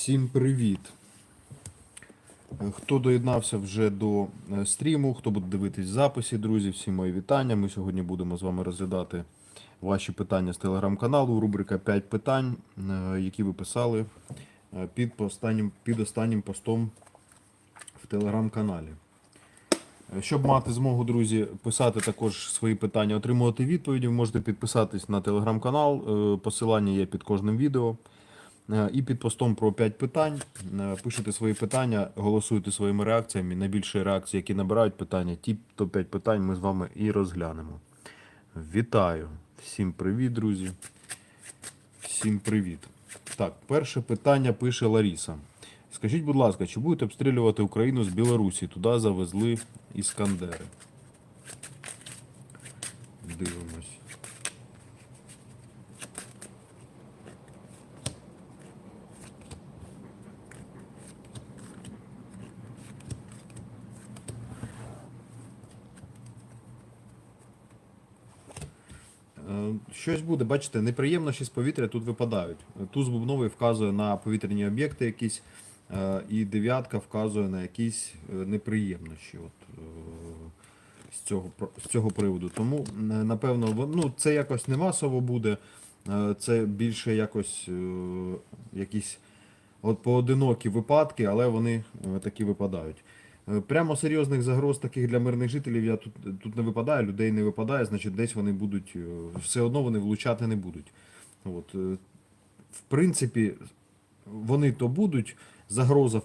Всім привіт! Е, Хто доєднався вже до е, стріму, хто буде дивитись записі, друзі, всі мої вітання. Ми сьогодні будемо з вами розглядати ваші питання з телеграм-каналу. Рубрика 5 питань, е, які ви писали під останнім, під останнім постом в телеграм-каналі. Щоб мати змогу, друзі, писати також свої питання, отримувати відповіді, ви можете підписатись на телеграм-канал. Посилання є під кожним відео. Е, І під постом про 5 питань е, пишете свої питання, голосуйте своїми реакціями. Найбільше реакції, які набирають питання, ті то 5 питань ми з вами і розглянемо. Вітаю! Всім привіт, друзі. Всім привіт. Так, перше питання пише Ларіса. Скажіть, будь ласка, чи будете обстрілювати Україну з Білорусі? Туди завезли іскандери. Дивимось. Е, Щось буде, бачите, неприємності з повітря тут випадають. Туз бубновий вказує на повітряні об'єкти якісь, е, і дев'ятка вказує на якісь е, неприємності. От, е, з, цього, з цього приводу. Тому, напевно, ну, це якось не масово буде, це більше якось якісь от поодинокі випадки, але вони такі випадають. Е, Прямо серйозних загроз таких для мирних жителів я тут, тут не випадає, людей не випадає, значить десь вони будуть, е, все одно вони влучати не будуть. От, е, в принципі, вони то будуть, загроза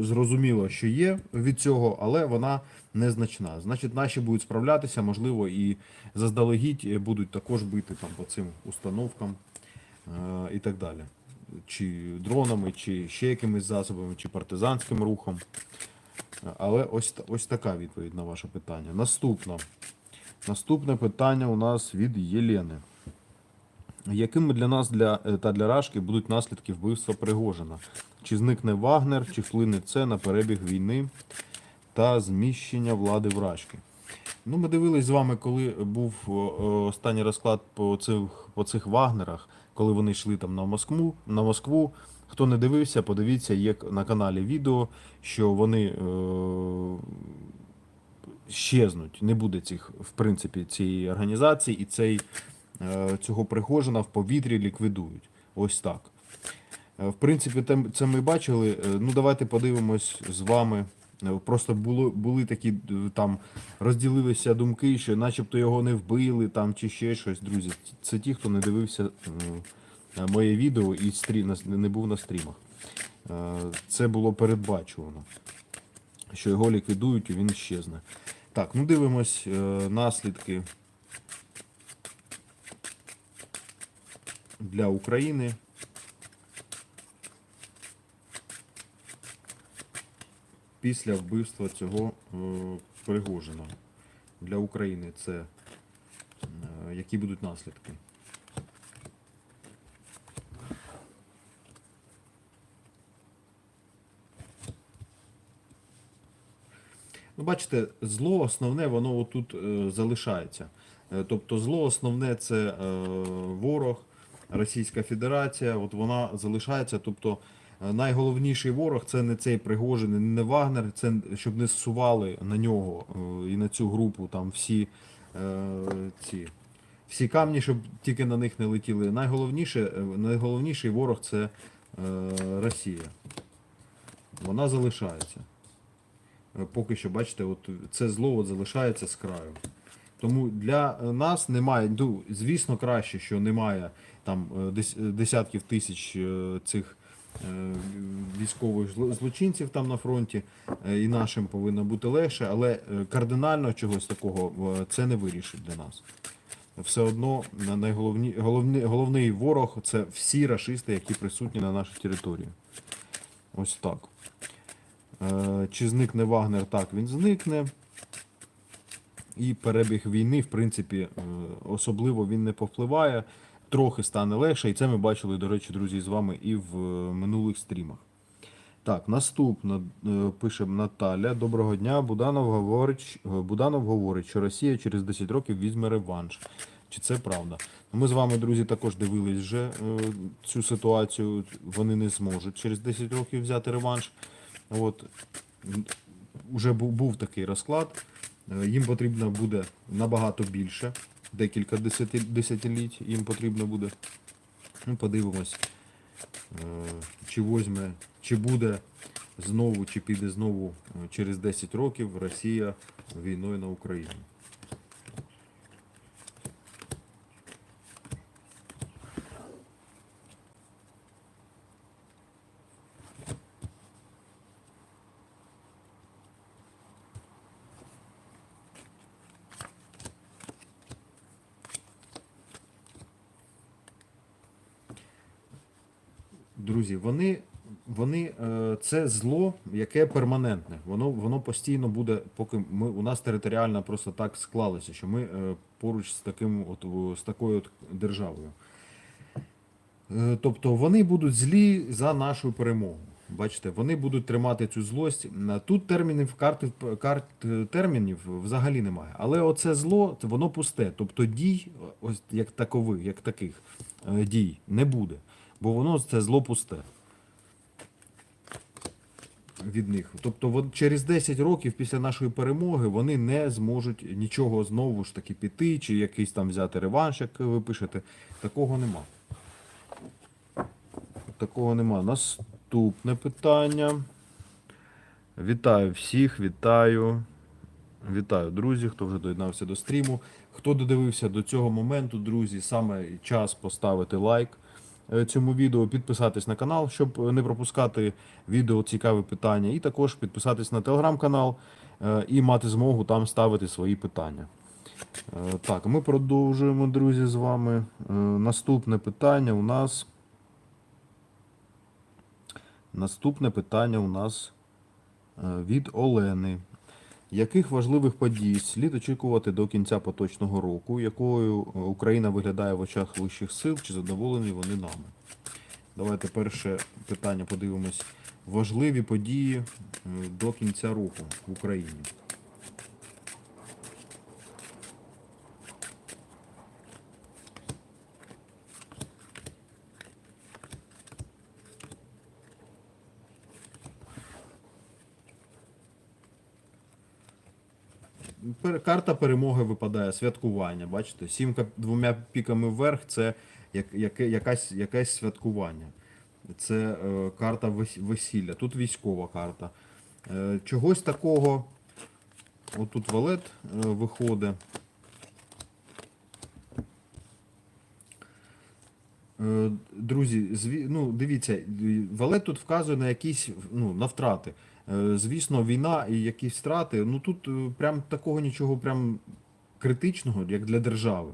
зрозуміло, що є від цього, але вона незначна. Значить, наші будуть справлятися, можливо, і заздалегідь будуть також бити там по цим установкам і так далі. Чи дронами, чи ще якимись засобами, чи партизанським рухом. Але ось, ось така відповідь на ваше питання. Наступне. Наступне питання у нас від Єлени. Якими для нас для, е, та для Рашки будуть наслідки вбивства Пригожина? Чи зникне Вагнер, чи вплине це на перебіг війни та зміщення влади в Рашки? Ну, ми дивились з вами, коли був останній розклад по цих, по цих Вагнерах, коли вони йшли там на Москву. На Москву. Хто не дивився, подивіться, є на каналі відео, що вони е, щезнуть. Не буде цих, в принципі, цієї організації і цей, е, цього Пригожина в повітрі ліквідують. Ось так. Е, В принципі, це ми бачили. Е, Ну, давайте подивимось з вами. Е, Просто було, були такі там розділилися думки, що начебто його не вбили там чи ще щось. Друзі, це ті, хто не дивився моє відео і стрі, не був на стрімах. Е, Це було передбачувано, що його ліквідують і він щезне. Так, ну дивимось е, наслідки для України. Після вбивства цього е, Пригожина для України це е, які будуть наслідки? Ну, бачите, зло основне, воно отут е, залишається. Е, Тобто зло основне це е, ворог, Російська Федерація, от вона залишається. Тобто найголовніший ворог це не цей Пригожин, не Вагнер, це щоб не зсували на нього і на цю групу там всі ці. Всі камні, щоб тільки на них не летіли. Найголовніше, найголовніший ворог це Росія. Вона залишається. Е, Поки що, бачите, от це зло от залишається з краю. Тому для е, нас немає, ну, звісно, краще, що немає там е, дес- десятків тисяч цих військових злочинців там на фронті, і нашим повинно бути легше, але кардинально чогось такого це не вирішить для нас. Все одно найголовні, головний, головний ворог це всі рашисти, які присутні на нашій території. Ось так. Е, Чи зникне Вагнер? Так, він зникне. І перебіг війни, в принципі, е, особливо він не повпливає. Трохи стане легше, і це ми бачили, до речі, друзі, з вами і в е, минулих стрімах. Так, наступно пише Наталя. Доброго дня. Буданов говорить, Буданов говорить, що Росія через 10 років візьме реванш. чи це правда. Ми з вами, друзі, також дивились вже цю ситуацію. Вони не зможуть через 10 років взяти реванш. От уже був, був такий розклад. Е, Їм потрібно буде набагато більше, декілька десяти- десятиліть їм потрібно буде. Ну, подивимось, е, чи возьме, чи буде знову, чи піде знову е, через 10 років Росія війною на Україну. Друзі, вони, вони е, це зло, яке перманентне. Воно, воно постійно буде, поки ми у нас територіально просто так склалося, що ми е, поруч з таким, от з такою от державою. Е, Тобто вони будуть злі за нашу перемогу. Бачите, вони будуть тримати цю злость. Тут термінів карт, карт термінів взагалі немає. Але оце зло, воно пусте. Тобто дій, ось як такових, як таких дій, не буде. Бо воно це зло пусте. Від них. Тобто через 10 років після нашої перемоги вони не зможуть нічого знову ж таки піти, чи якийсь там взяти реванш, як ви пишете. Такого нема. Такого нема. Наступне питання. Вітаю всіх, вітаю. Вітаю, друзі, хто вже доєднався до стріму. Хто додивився до цього моменту, друзі, саме час поставити лайк цьому відео, підписатись на канал, щоб не пропускати відео цікаві питання, і також підписатись на телеграм-канал е, і мати змогу там ставити свої питання. Е, Так, ми продовжуємо, друзі, з вами. Е, Наступне питання у нас. Наступне питання у нас е, від Олени. Яких важливих подій слід очікувати до кінця поточного року, якою е, Україна виглядає в очах вищих сил, чи задоволені вони нами? Давайте перше питання подивимось. Важливі події е, до кінця року в Україні. Карта перемоги випадає, святкування. Бачите, сімка двома піками вверх це як, яке, якась, якесь святкування. Це е, карта весілля. Тут військова карта. Е, чогось такого. Отут валет е, виходить. Е, Друзі, зві... ну, дивіться, валет тут вказує на якісь ну, на втрати. Е, Звісно, війна і якісь втрати. Ну тут е, прям такого нічого прям критичного, як для держави.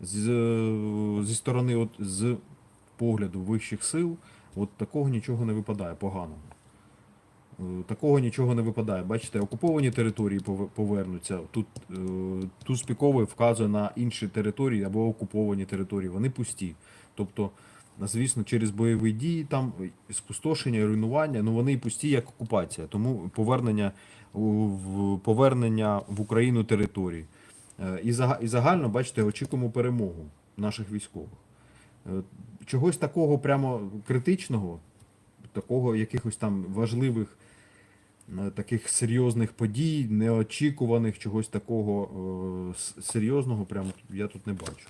З, е, зі сторони, от, з погляду вищих сил, от такого нічого не випадає поганого. Такого нічого не випадає. Бачите, окуповані території повернуться. Тут туз вказує на інші території або окуповані території. Вони пусті. Тобто, звісно, через бойові дії, там спустошення, руйнування, ну вони і пусті як окупація. Тому повернення в повернення в Україну територій. Е, І, і загально, бачите, очікуємо перемогу наших військових. Е, Чогось такого прямо критичного, такого якихось там важливих, е, таких серйозних подій, неочікуваних, чогось такого е, серйозного, прямо я тут не бачу.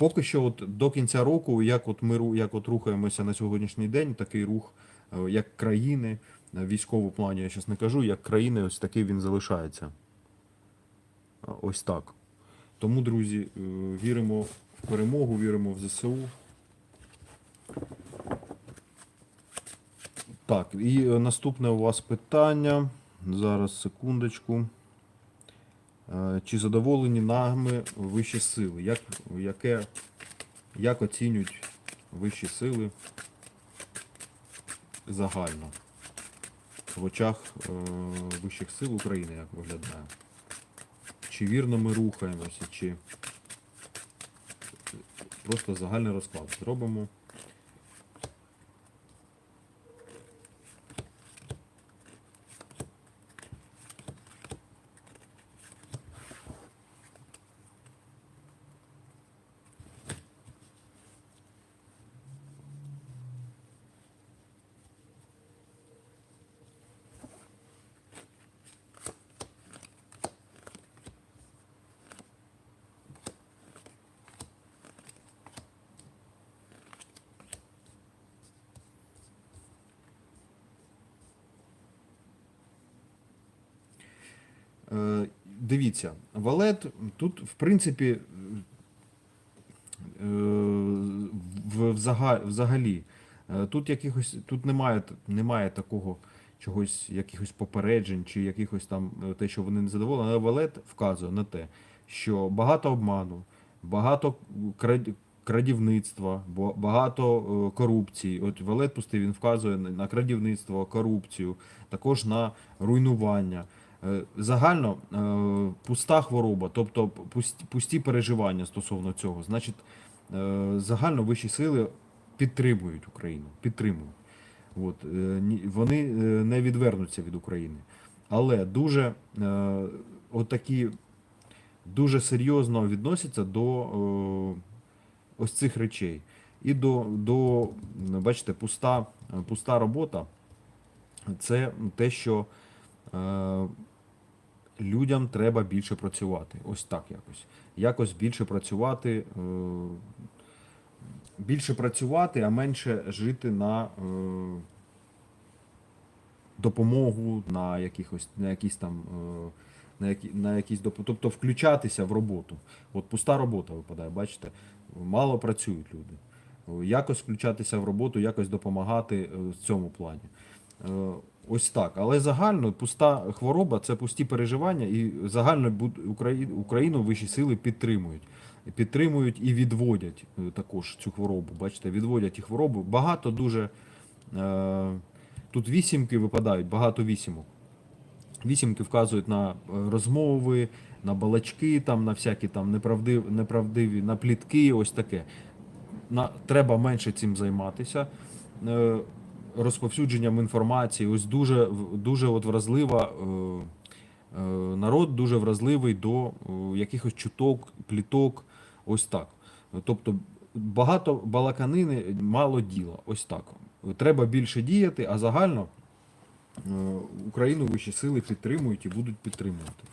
Поки що, от до кінця року, як от ми як от рухаємося на сьогоднішній день, такий рух, е, як країни, в військовому плані, я зараз не кажу, як країни, ось такий він залишається. Ось так. Тому, друзі, е, віримо в перемогу, віримо в ЗСУ. Так, і е, наступне у вас питання. Зараз секундочку. Е, Чи задоволені нами вищі сили? Як, яке, як оцінюють вищі сили загально? В очах е, вищих сил України як виглядає? Чи вірно ми рухаємося, чи просто загальний розклад зробимо. Дивіться, валет тут, в принципі, е, взагалі, е, тут якихось, тут немає, немає такого чогось, якихось попереджень чи якихось там е, те, що вони не задоволені, але валет вказує на те, що багато обману, багато крадівництва, багато корупції. От валет пустий, він вказує на крадівництво, корупцію, також на руйнування. Е, Загально е, пуста хвороба, тобто пусті, переживання стосовно цього. Значить, е, загально вищі сили підтримують Україну, підтримують. От, вони не відвернуться від України. Але дуже отакі дуже серйозно відносяться до ось цих речей. І до, до бачите, пуста, пуста робота це те, що людям треба більше працювати. Ось так якось. Якось більше працювати, е, більше працювати, а менше жити на е, допомогу, на якихось, на якісь там. Е, на, які, на якісь тобто включатися в роботу. От пуста робота випадає, бачите, мало працюють люди. Якось включатися в роботу, якось допомагати в цьому плані. Ось так. Але загально пуста хвороба це пусті переживання, і загально Україну вищі сили підтримують. Підтримують і відводять е, також цю хворобу. Бачите, відводять і хворобу. Багато дуже. Е, тут вісімки випадають, багато вісімок. Вісімки вказують на е, розмови, на балачки, там, на всякі там неправдиві, неправдиві на плітки, ось таке. На, треба менше цим займатися. Розповсюдженням інформації. Ось дуже, дуже от вразлива. Е, е, народ дуже вразливий до е, якихось чуток, пліток. Ось так. Тобто багато балаканини, мало діла. Ось так. Треба більше діяти, а загально Україну вищі сили підтримують і будуть підтримувати.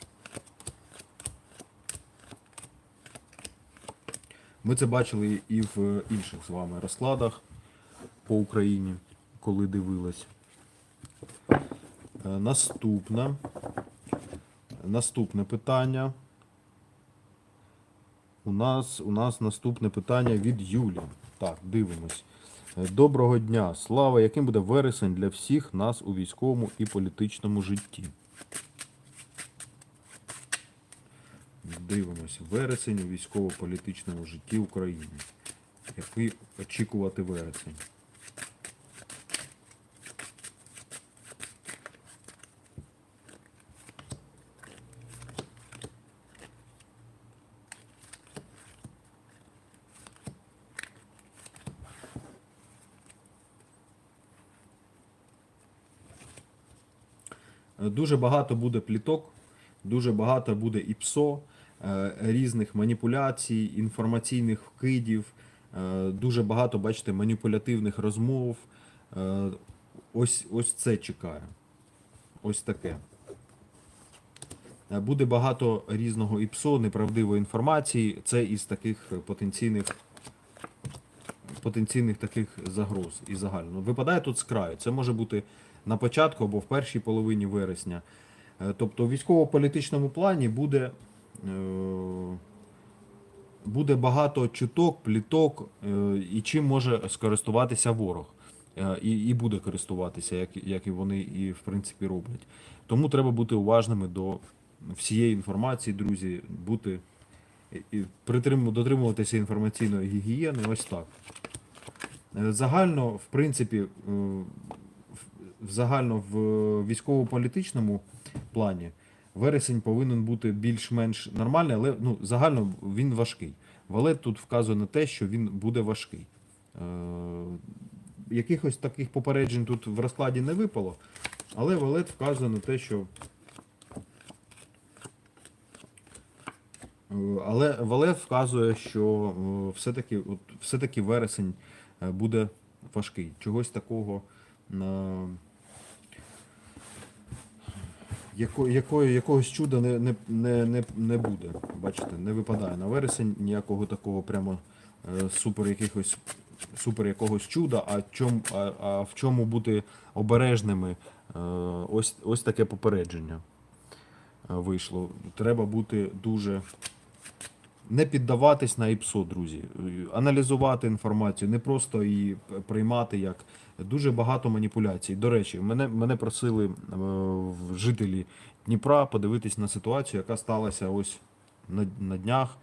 Ми це бачили і в інших з вами розкладах по Україні, коли дивились. Е, Наступне. Наступне питання. У нас, у нас наступне питання від Юлі. Так, дивимось. Е, Доброго дня. Слава, яким буде вересень для всіх нас у військовому і політичному житті? Дивимось. Вересень у військово-політичному житті України. Який очікувати вересень? Дуже багато буде пліток, дуже багато буде і ПСО, е, різних маніпуляцій, інформаційних вкидів, е, дуже багато, бачите, маніпулятивних розмов. Е, Ось, ось це чекає. Ось таке. Буде багато різного ІПСО, неправдивої інформації. Це із таких потенційних потенційних таких загроз і загально. Випадає тут з краю. Це може бути на початку або в першій половині вересня. Е, Тобто у військово-політичному плані буде, е, буде багато чуток, пліток, е, і чим може скористуватися ворог. І, і буде користуватися, як, як і вони і в принципі роблять. Тому треба бути уважними до всієї інформації, друзі, бути і- дотримуватися інформаційної гігієни. Ось так. Загально, в принципі, в- в загально в військово-політичному плані вересень повинен бути більш-менш нормальний, але ну, загально він важкий. Валет тут вказує на те, що він буде важкий. Е, Якихось таких попереджень тут в розкладі не випало, але Валет вказує на те, що. Е, Але Валет вказує, що е, все-таки, все-таки вересень е, буде важкий. Чогось такого. Е, яко, якої, якогось чуда не, не, не, не, не буде. Бачите, не випадає на вересень ніякого такого прямо е, супер якихось супер якогось чуда, а, чом, а, а в чому бути обережними, е, ось, ось таке попередження. вийшло. Треба бути дуже не піддаватись на ІПСО, друзі. Аналізувати інформацію, не просто її приймати як дуже багато маніпуляцій. До речі, мене, мене просили е, жителі Дніпра подивитись на ситуацію, яка сталася ось на, на днях,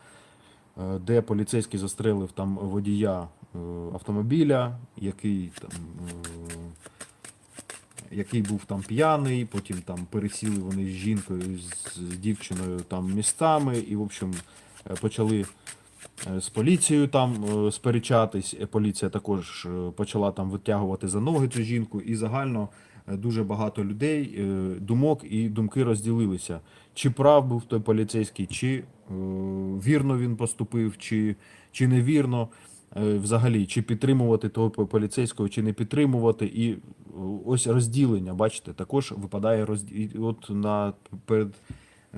е, де поліцейський застрелив там водія е, автомобіля, який там. який був там п'яний, потім там пересіли вони з жінкою, з, дівчиною там містами, і, в общем, почали е, з поліцією там е, сперечатись. Е, Поліція також е, почала там витягувати за ноги цю жінку, і загально е, дуже багато людей, е, думок і думки розділилися. Чи прав був той поліцейський, чи е, вірно він поступив, чи, чи невірно. Е, Взагалі, чи підтримувати того поліцейського, чи не підтримувати, і е, ось розділення, бачите, також випадає розділ. От на перед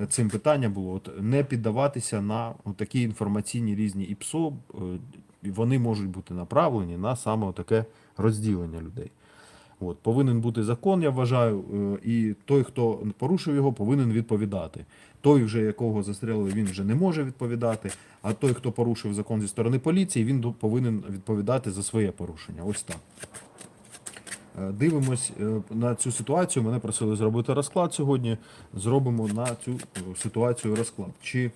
цим питання було от не піддаватися на такі інформаційні різні ІПСО, е, вони можуть бути направлені на саме таке розділення людей. От, повинен бути закон, я вважаю, е, і той, хто порушив його, повинен відповідати. Той, вже якого застрелили, він вже не може відповідати. А той, хто порушив закон зі сторони поліції, він повинен відповідати за своє порушення. Ось так. Дивимось е, на цю ситуацію. Мене просили зробити розклад сьогодні. Зробимо на цю е, ситуацію розклад. Чи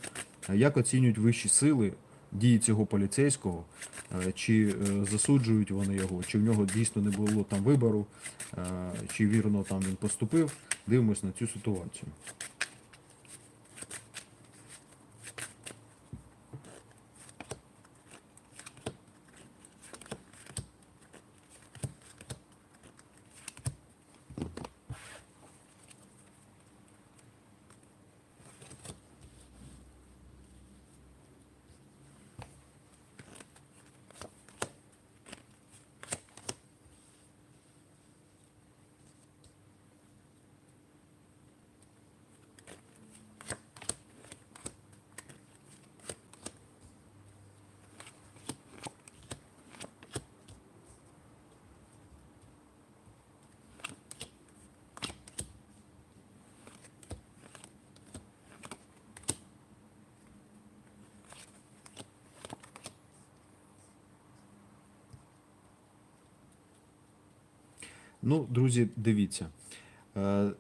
е, як оцінюють вищі сили дії цього поліцейського, чи засуджують вони його, чи в нього дійсно не було там вибору, чи вірно там він поступив. Дивимось на цю ситуацію. Ну, друзі, дивіться. Е,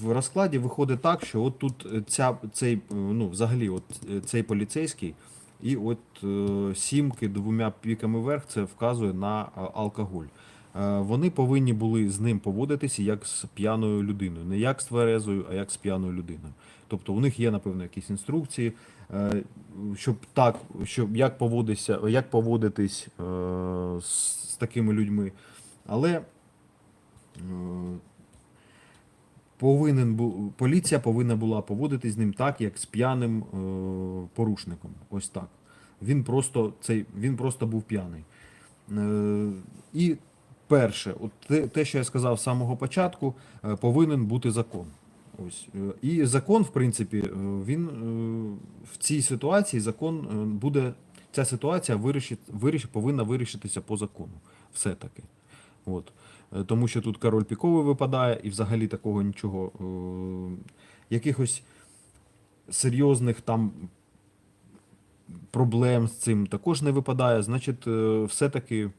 В розкладі виходить так, що от тут е, ця, цей, е, ну, взагалі, от цей поліцейський, і от сімки двома піками вверх це вказує на алкоголь. Вони повинні були з ним поводитися як з п'яною людиною, не як з тверезою, а як з п'яною людиною. Тобто у них є, напевно, якісь інструкції, щоб так, щоб як поводитися, як поводитись з, такими людьми. Але повинен бу, поліція повинна була поводитись з ним так, як з п'яним е, порушником. Ось так. Він просто, цей, він просто був п'яний. Е, і перше, от те, що я сказав з самого початку, е, повинен бути закон. Ось. І закон, в принципі, він в цій ситуації закон буде. Ця ситуація вирішить, виріш, повинна вирішитися по закону. Все-таки. От. Е, Тому що тут король піковий випадає, і взагалі такого нічого. е, Якихось серйозних там проблем з цим також не випадає. Значить, е, все-таки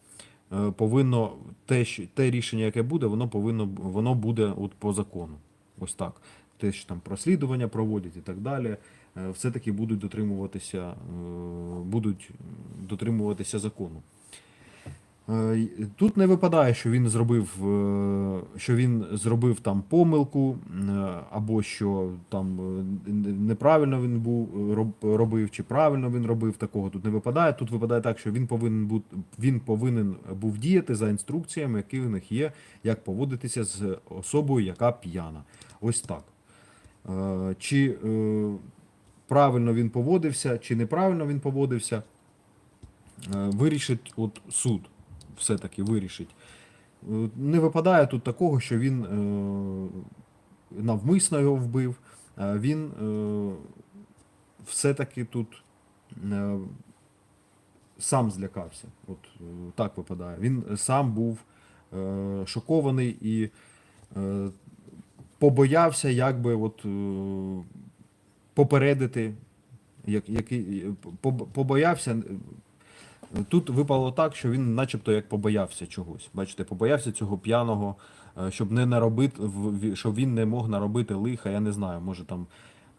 повинно те, те рішення, яке буде, воно повинно воно буде от по закону. Ось так. Те, що там розслідування проводять і так далі, все-таки будуть дотримуватися, будуть дотримуватися закону. Е, Тут не випадає, що він зробив, е, що він зробив там помилку, е, або що там неправильно він був робив, чи правильно він робив. Такого тут не випадає. Тут випадає так, що він повинен бути, він повинен був діяти за інструкціями, які в них є, як поводитися з особою, яка п'яна. Ось так. Чи правильно він поводився, чи неправильно він поводився, вирішить от суд. Все-таки вирішить. Е, Не випадає тут такого, що він е, навмисно його вбив. Він е, все-таки тут сам злякався. От так випадає. Він сам був шокований і побоявся, якби от, попередити, як, який, побоявся. Тут випало так, що він начебто як побоявся чогось. Бачите, побоявся цього п'яного, е, щоб не наробити, щоб він не мог наробити лиха, я не знаю, може там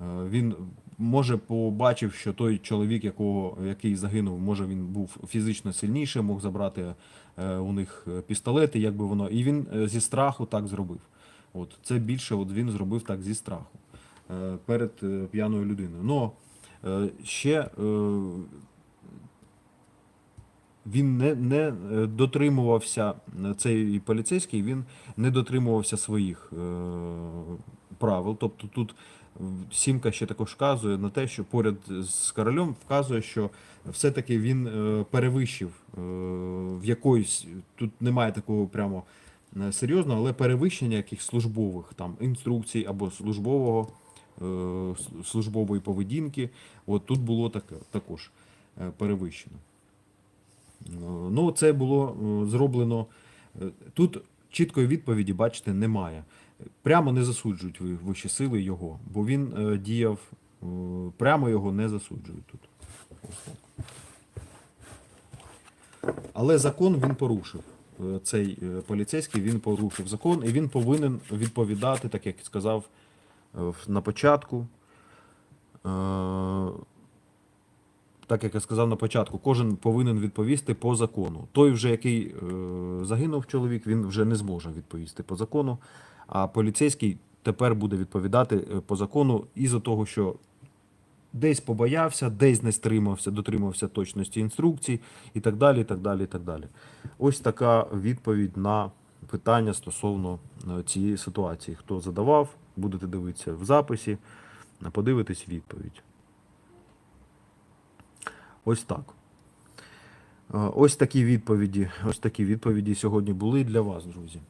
е, він може побачив, що той чоловік, якого, який загинув, може він був фізично сильніший, мог забрати е, у них пістолети, як воно, і він зі страху так зробив. От це більше от він зробив так зі страху перед п'яною людиною. Но ще він не, не е, дотримувався, е, цей поліцейський, він не дотримувався своїх е, правил. Тобто тут Сімка ще також вказує на те, що поряд з королем вказує, що все-таки він е, перевищив е, в якоїсь, тут немає такого прямо е, серйозного, але перевищення якихось службових там інструкцій або службового, е, службової поведінки. От тут було таке, також е, перевищено. Ну, це було е, зроблено. е, Тут чіткої відповіді, бачите, немає. Прямо не засуджують ви- вищі сили його, бо він е, діяв, прямо його не засуджують тут. Але закон він порушив. Цей поліцейський він порушив закон, і він повинен відповідати, так як сказав на початку. Так як я сказав на початку, кожен повинен відповісти по закону. Той, вже який е, загинув чоловік, він вже не зможе відповісти по закону. А поліцейський тепер буде відповідати е, по закону із-за того, що десь побоявся, десь не стримався, дотримався точності інструкцій і так далі. і так далі, і так далі. Ось така відповідь на питання стосовно е, цієї ситуації. Хто задавав, будете дивитися в записі, подивитись відповідь. Ось так. Е, Ось такі відповіді. Ось такі відповіді сьогодні були для вас, друзі.